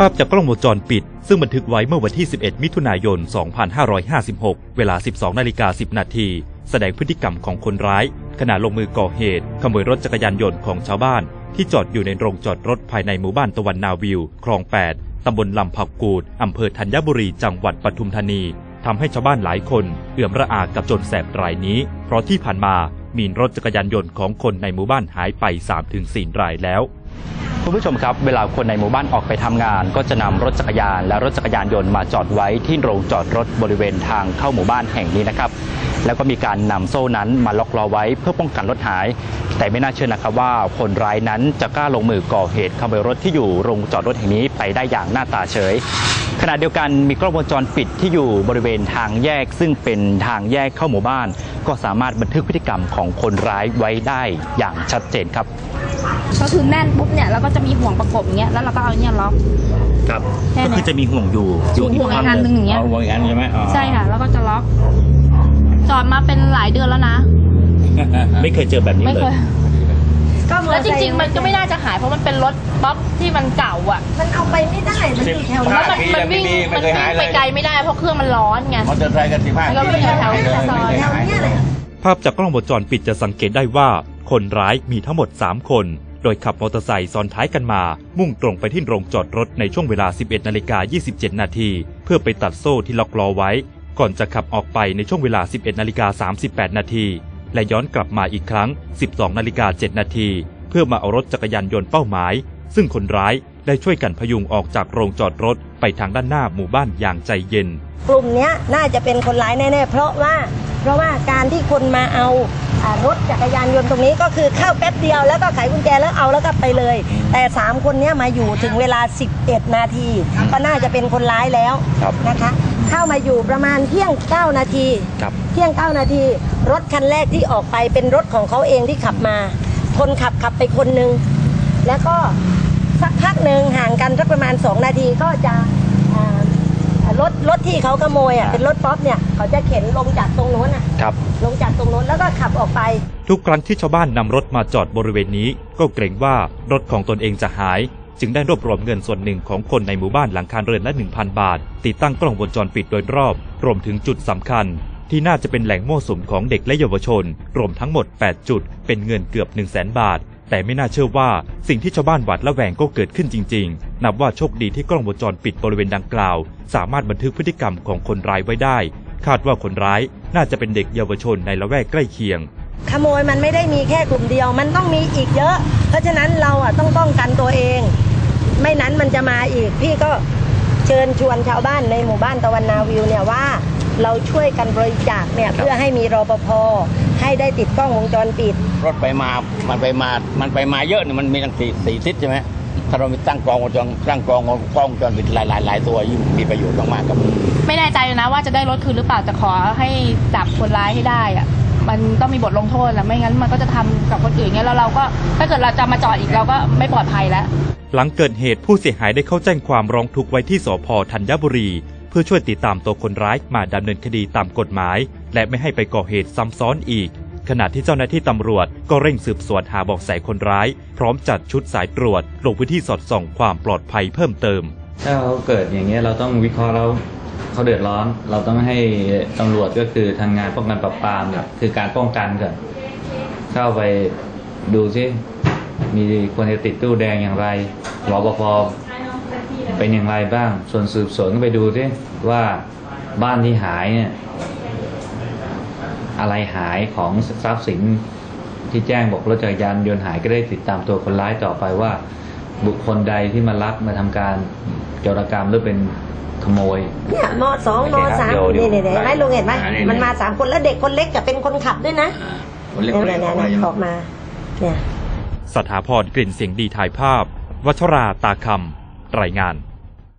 ภาพจากกล้องวงจรปิด ซึ่งบันทึกไว้เมื่อวันที่ 11 มิถุนายน 2556 เวลา 12 นาฬิกา 10 นาที แสดงพฤติกรรมของคนร้าย ขณะลงมือก่อเหตุ ขโมยรถจักรยานยนต์ของชาวบ้าน ที่จอดอยู่ในโรงจอดรถภายในหมู่บ้านตะวันนาวิว คลอง 8 ตำบลลำผักกูด อำเภอธัญบุรี จังหวัดปทุมธานีทำให้ชาวบ้านหลายคน เอื่อมระอากับโจรแสบรายนี้ เพราะที่ผ่านมามีรถจักรยานยนต์ของคนในหมู่บ้านหายไป 3-4 รายแล้ว คุณผู้ชมครับ เวลาคนในหมู่บ้านออกไปทำงาน ก็จะนำรถจักรยาน และรถจักรยานยนต์มาจอดไว้ที่โรงจอดรถบริเวณทางเข้าหมู่บ้านแห่งนี้นะครับ แล้วก็มีการนำโซ่นั้นมาล็อกล้อไว้เพื่อป้องกันรถหาย แต่ไม่น่าเชื่อนะครับว่าคนร้ายนั้นจะกล้าลงมือก่อเหตุขโมยรถที่อยู่โรงจอดรถแห่งนี้ไปได้อย่างหน้าตาเฉย ขณะเดียวกันมีกล้องวงจรปิดที่อยู่บริเวณทางแยก ซึ่งเป็นทางแยกเข้าหมู่บ้าน ก็สามารถบันทึกพฤติกรรมของคนร้ายไว้ได้อย่างชัดเจนครับ ก็คือแน่นปุ๊บเนี่ยแล้วก็จะมีห่วงประกบอย่างเงี้ยแล้วเราก็เอาเนี่ยล็อก ครับแค่ก็เนี้คือยจะมีห่วงอยู่อยู่ห่วงอีกอันหนึ่งอย่างเงี้ยห่วงอีกอันใช่ไหมอ๋อ ใช่ค่ะ แล้วก็จะล็อก จอดมาเป็นหลายเดือนแล้วนะ ไม่เคยเจอแบบนี้ไม่เลเคย ย ก็มอแล้วเตจอไซค์ริงๆมันก็ไม่น่าจะหายเพราะมันเป็นรถป๊อปที่มันเก่าอะมันเอาไปไม่ได้ มันอยู่แถวแล้วนั้นมันมันวิ่งมันวิ่งไปไกลไม่ได้เพราะเครื่องมันร้อนไง มอเตอร์ไซค์กันสิบห้าแล้วก็ปีแถวๆไม่เคยซอยไม่เคยหายเนี่ยเลย ภาพจากกล้องวงจรปิดจะสังเกตได้ว่า คนร้ายมีทั้งหมด 3 คน โดยขับมอเตอร์ไซค์ซ้อนท้ายกันมา มุ่งตรงไปที่โรงจอดรถในช่วงเวลา 11นาฬิกา27 นาที เพื่อไปตัดโซ่ที่ล็อกล้อไว้ ก่อนจะขับออกไปในช่วงเวลา 11นาฬิกา38 นาที และย้อนกลับมาอีกครั้ง 12นาฬิกา7นาที เพื่อมาเอารถจักรยานยนต์เป้าหมาย ซึ่งคนร้ายได้ช่วยกันพยุงออกจากโรงจอดรถไปทางด้านหน้าหมู่บ้านอย่างใจเย็น กลุ่มเนี้ยน่าจะเป็นคนร้ายแน่ๆ เพราะว่า เพราะว่าการที่คนมาเอาอ่า รถจักรยานยนต์ตรงนี้ก็คือเข้าแป๊บเดียวแล้วก็ไขกุญแจแล้วเอาแล้วก็ไปเลย แต่ 3 คนเนี้ยมาอยู่ถึงเวลา 11 นาทีก็น่าจะเป็นคนร้ายแล้วครับนะคะ เข้ามาอยู่ประมาณเที่ยง 9 นาทีครับเที่ยง 9 นาที รถคันแรกที่ออกไปเป็นรถของเขาเองที่ขับมา คนขับขับไปคนหนึ่งแล้วก็สักพักหนึ่งห่างกันสักประมาณ 2 นาทีก็จะอ่า รถรถที่เขาขโมยอะเป็นรถป๊อปเนี่ยเขาจะเข็นลงจากตรงโน้นอะครับ ลงจากตรงโน้นแล้วก็ขับออกไป ทุกครั้งที่ชาวบ้านนำรถมาจอดบริเวณนี้ ก็เกรงว่ารถของตนเองจะหาย จึงได้รวบรวมเงินส่วนหนึ่งของคนในหมู่บ้านหลังคาเรือนละ 1,000 บาท ติดตั้งกล้องวงจรปิดโดยรอบ รวมถึงจุดสำคัญ ที่น่าจะเป็นแหล่งมั่วสุมของเด็กและเยาวชน รวมทั้งหมด 8 จุด เป็นเงินเกือบ 1 0 0 0 0แบาท แต่ไม่น่าเชื่อว่าสิ่งที่ชาวบ้านหวาดระแวงก็เกิดขึ้นจริง ๆ นับว่าโชคดีที่กล้องวงจรปิดบริเวณดังกล่าว สามารถบันทึกพฤติกรรมของคนร้ายไว้ได้ คาดว่าคนร้ายน่าจะเป็นเด็กเยาวชนในละแวกใกล้เคียง ขโมยมันไม่ได้มีแค่กลุ่มเดียว มันต้องมีอีกเยอะ เพราะฉะนั้นเราอะต้องป้องกันตัวเอง ไม่นั้นมันจะมาอีก พี่ก็เชิญชวนชาวบ้านในหมู่บ้านตะวันนาวิวเนี่ยว่า เราช่วยกันบริจาคเนี่ยเพื่อให้มีรปภ ให้ได้ติดกล้องวงจรปิด รถไปมา มันไปมา มันไปมาเยอะเนี่ยมันมีตั้งสี่สี่ทิศใช่ไหมถ้าเรามีตั้งกองวงจรตั้งกองกล้องวงจรปิดหลายหลายหลายตัวยิ่งมีประโยชน์มากๆครับไม่แน่ใจนะว่าจะได้รถคืนหรือเปล่าแต่ขอให้จับคนร้ายให้ได้อะมันต้องมีบทลงโทษแหละไม่งั้นมันก็จะทำกับคนอื่นเงี้ยแล้วเราก็ถ้าเกิดเราจะมาจอดอีกเราก็ไม่ปลอดภัยแล้ว หลังเกิดเหตุผู้เสียหายได้เข้าแจ้งความร้องทุกข์ไว้ที่สพธัญบุรีเพื่อช่วยติดตามตัวคนร้ายมาดำเนินคดีตามกฎหมาย และไม่ให้ไปก่อเหตุซ้ำซ้อนอีก ขณะที่เจ้าหน้าที่ตำรวจก็เร่งสืบสวนหาเบอกแสคนร้าย พร้อมจัดชุดสายตรวจลงพื้นที่สอดส่องความปลอดภัยเพิ่มเติม ถ้าเขาเกิดอย่างเงี้ยเราต้องวิเคราะห์แล้วเขาเดือดร้อน เราต้องให้ตำรวจก็คือทางงานป้องกันปราบปรามเนี่ยคือการป้องกันก่อนเข้าไปดูซิมีคนจะติดตู้แดงอย่างไรรปภ เป็นอย่างไรบ้าง ส่วนสืบสวนก็ไปดูซิว่าบ้านที่หายเนี่ยอะไรหายของทรัพย์สินที่แจ้งบอกรถจักรยานยนต์หายก็ได้ติดตามตัวคนร้ายต่อไปว่า บุคคลใดที่มาลักมาทำการโจรกรรมหรือเป็นขโมยเนี่ยมสองมสามเดี๋ยวเดี๋นี่ยวเนี่ยเห็นไหมลุงเห็นไหมอ่านี่มันมาสามคนแล้วเด็กคนเล็กจะเป็นคนขับด้วยนะคนเล็กเนี่ยคนเล็กเนี่ยออกมาเนี่ยออกมาเนี่ยสถาพรกลิ่นเสียงดีถ่ายภาพ วัชราตาคำ รายงาน